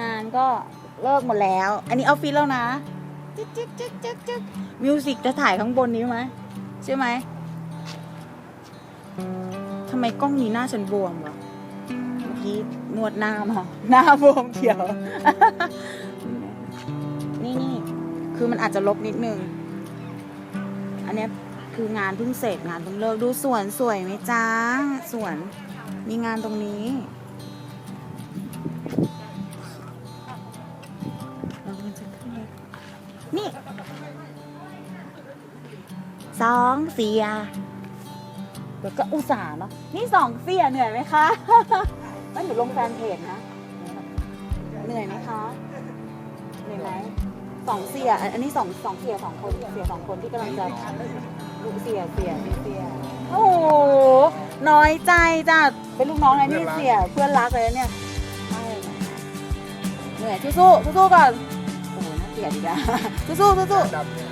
งานก็เลิกหมดแล้ว อันนี้ออฟฟิศแล้วนะจึ๊กจึ๊กจึ๊กจึ๊กจึ๊กมิวสิกจะถ่ายข้างบนนี้ไหมใช่ไหมทำไมกล้องนี้หน้าฉันบวมวะเมื่อกี้นวดหน้ามาหน้าบวมเขียว นี่นี่คือมันอาจจะลบนิดนึง อันนี้คืองานเพิ่งเสร็จงานเพิ่งเลิกดูสวนสวยไหมจ้าสวนมีงานตรงนี้ นี่สองเสียเดี๋ยวก็อุตส่าห์เนาะนี่สองเสียเหนื่อยไหมคะแล้วหนูลงแฟนเพจนะ เหนื่อยไหมคะเหนื่อยไหมสองเสียอันนี้สองสองเสียสองคนเสียสองคนที่กำลังจะลูกเสียเสียเสียโอ้โหน้อยใจจ้ะเป็นลูกน้องไงนี่เสียเพื่อนรักเลยเนี่ยเหนื่อยสู้ๆสู้ๆก่อน โอ้โหน่าเกลียดอีกแล้วสู้ๆสู้ๆดำเนี่